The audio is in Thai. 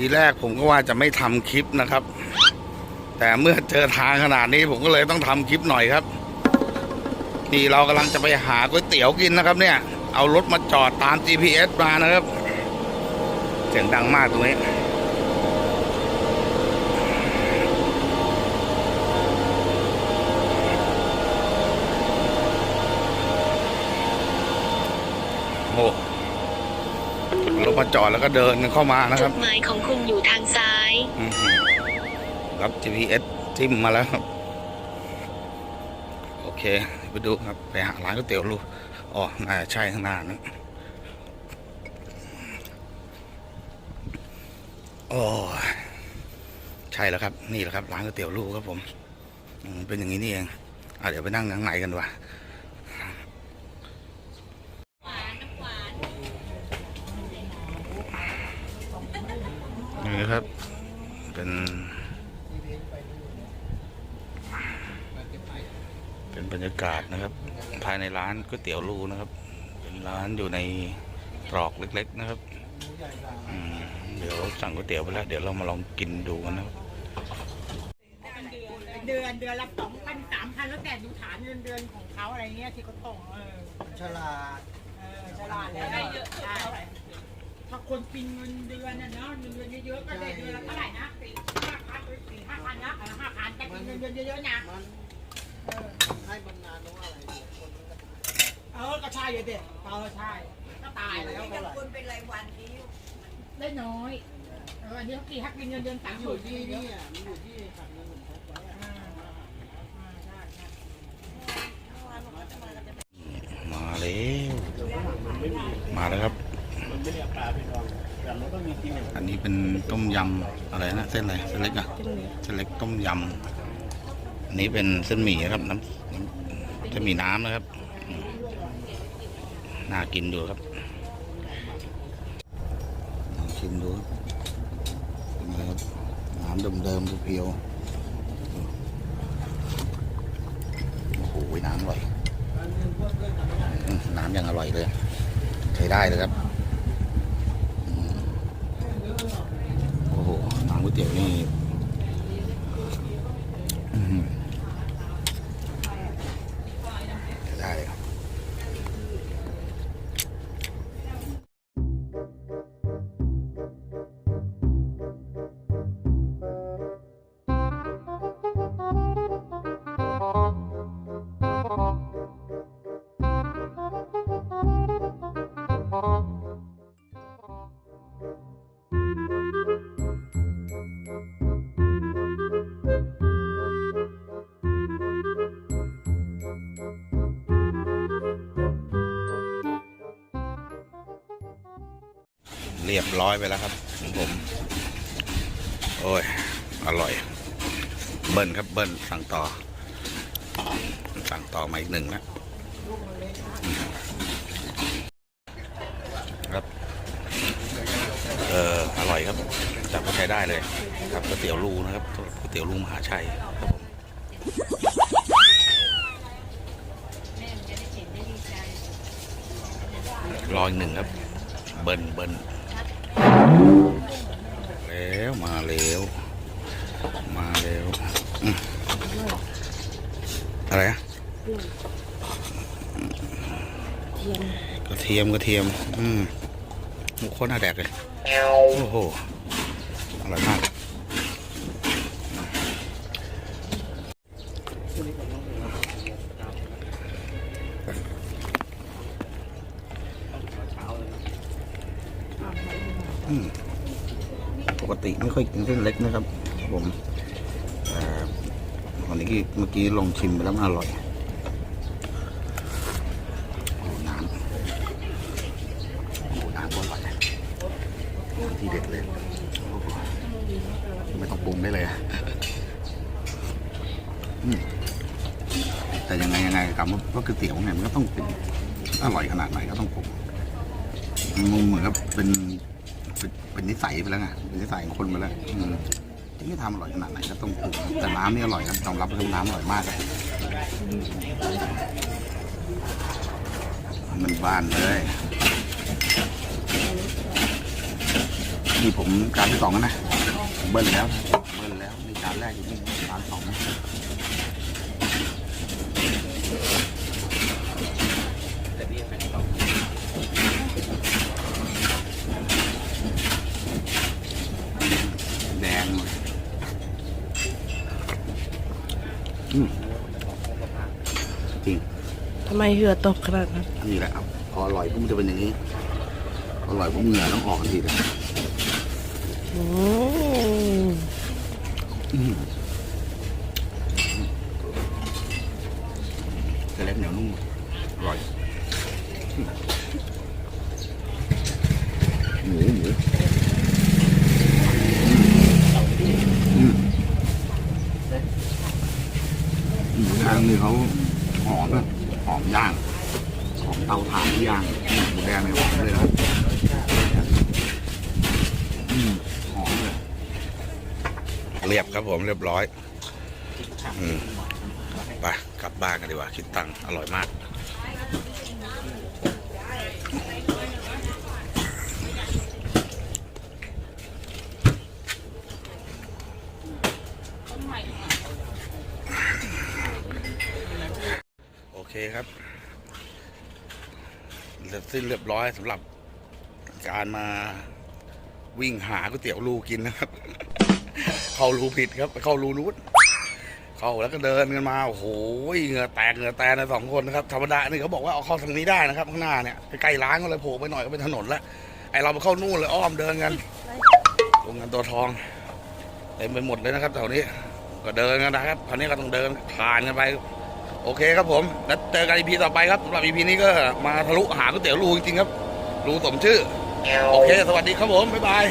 ทีแรกผมก็ว่าจะไม่ทำคลิปนะครับ แต่เมื่อเจอทางขนาดนี้ผมก็เลยต้องทำคลิปหน่อยครับ นี่เรากำลังจะไปหาก๋วยเตี๋ยวกินนะครับ เนี่ย เอารถมาจอดตาม GPS มานะครับ เสียงดังมากตรงนี้โอ้ รถมาจอดแล้วก็เดินกันเข้ามานะคจุรับดหมายของคุณอยู่ทางซ้ายอือหือรับ GPS จิ้มมาแล้วครับ โอเค ไปดูครับ ไปหาร้านก๋วยเตี๋ยวลูกอ๋อน่าจะใช่ข้างหน้านะโอ้ยใช่แล้วครับ นี่แหละครับ ร้านก๋วยเตี๋ยวลูกครับผมอืมเป็นอย่างนี้นี่เองอะเดี๋ยวไปนั่งข้างในกันดีกว่า นี่นะครับ เป็น เป็นบรรยากาศนะครับ ภายในร้านก๋วยเตี๋ยวลูนะครับ เป็นร้านอยู่ในตรอกเล็ก ๆนะครับอืมเดี๋ยวสั่งก๋วยเตี๋ยวไปแล้ว เดี๋ยวเรามาลองกินดูกันนะครับเดือนเดือนละสองพันสามพันแล้วแต่ดูฐานเงินเดือนของเขาอะไรเงี้ยที่เขาส่งเออฉลาดเออฉลาดได้เยอะใช่ ถ้าคนปีนเงินเดือนน่ะเนาะเงินเดือนเยอะๆก็ได้เดือนละเท่าไหร่นะสี่ห้าพันสี่ห้าพันนะเออห้าพันแต่กินเงินเดือนเยอะๆนะมันเออให้บำนาญตรงอะไรเนี่ยคนมันก็ตายเออก็ใช่เลยเด็กเออใช่ก็ตายแล้วเท่าไหร่ได้น้อยเอออันนี้เขากี่ฮักกินเงินเดือนสามอหยู่มื่นที่นี่นี่อะมันอยู่ที่ทำเงินผมพกไว้อะอ่าอ่าใช่ใช่มาแล้ว มาแล้วครับ อันนี้เป็นต้มยำอะไรนะเส้นอะไรเส้นเล็กอะเส้นเล็กต้มยำอันนี้เป็นเส้นหมี่ครับน้ำน้ำเส้นหมี่น้ำนะครับอืมน่ากินดูครับลองชิมดูครับเป็นไงครับน้ำเดิมๆเพียวๆโอ้โหน้ำอร่อยอืมน้ำยังอร่อยเลยใช้ได้เลยครับอืมโอ้โห น้ำก๋ เรียบร้อยไปแล้วครับของผม โอ้ย อร่อย เบิ้ลครับเบิ้ลสั่งต่อ สั่งต่อมาอีกหนึ่งนะครับ เอออร่อยครับจับก็ใช้ได้เลย ครับก๋วยเตี๋ยวลูนะครับก๋วยเตี๋ยวลูมหาชัยครับผมรออีกหนึ่งครับ เบิ้ลเบิ้ล แล้วมาแล้ว มาแล้วอะไรอะกระเทียมกระเทียม อืมหมูโคตรน่าแดกเลยโอ้โหอร่อยมากอืม กติไม่ค่อยกินเส้นเล็กนะครับผมวันนี้เมื่อกี้ลองชิมไปแล้วมันอร่อยโอ้น้ำโอ้น้ำก็อร่อยที่เด็ดเลยไม่ต้องปรุงได้เลยแต่ยังไงยังไงคำว่าว่าก๋วยเตี๋ยวเนี่ยมันก็ต้องเป็นอร่อยขนาดไหนก็ต้องปรุงมันเหมือนกับเป็น เป็นนิสัยไปแล้วไงเป็นนิสัยของคนไปแล้วอืมที่ไม่ทำอร่อยขนาดไหนก็ต้องปรุงแต่น้ำนี่อร่อยครับยอมรับเลยว่าน้ำอร่อยมากครับมันบานเลยนี่ผมจานที่สองแล้วนะเบิ้ลแล้วนะเบิ้ลแล้วนี่จานแรกอยู่นี่จานสองนะแดงเลยอืม จริงทำไมเหงื่อตกขนาดนั้นนี่แหละครับพออร่อยก็มันจะเป็นอย่างนี้พออร่อยผมเหงื่อต้องออกทันทีเลยอืมอื้อหือจะเล็กเหนียวนุ่มอร่อยหมูหมูอืมหมูย่างนี่เขาหอมนะหอมย่างของเตาถ่านที่ย่างหมูแดงในหอมเลยนะอืมหอมเลยเรียบครับผมเรียบร้อย อืมไปกลับบ้านกันดีกว่าคิดตังค์อร่อยมาก คครับเสร็จสิ้นเรียบร้อยสำหรับการมาวิ่งหาก๋วยเตี๋ยวรูกินนะครับ เข้ารูผิดครับไปเข้ารูนู้นเข้าแล้วก็เดินกันมาโอ้โหเหงื่อแตกเหงื่อแตกนะสองคนนะครับธรรมดานี่เขาบอกว่าเอาเข้าทางนี้ได้นะครับ ข้างหน้าเนี่ยใกล้ร้านก็เลยโผล่ไปหน่อยก็เป็นถนนล้วไอเราไปเข้านู่นเลยอ้อมเดินกันตรงกันตัวทองเต็มไปหมดเลยนะครับแถวนี้ก็เดินกันนะครับคราวนี้ก็ต้องเดินผ่านกันไป โอเคครับผมแล้วเจอกันอีพีต่อไปครับสำหรับอีพีนี้ก็มาทะลุหาก๋วยเตี๋ยวรูจริงๆครับรูสมชื่อ โอเค สวัสดีครับผม บ๊ายบาย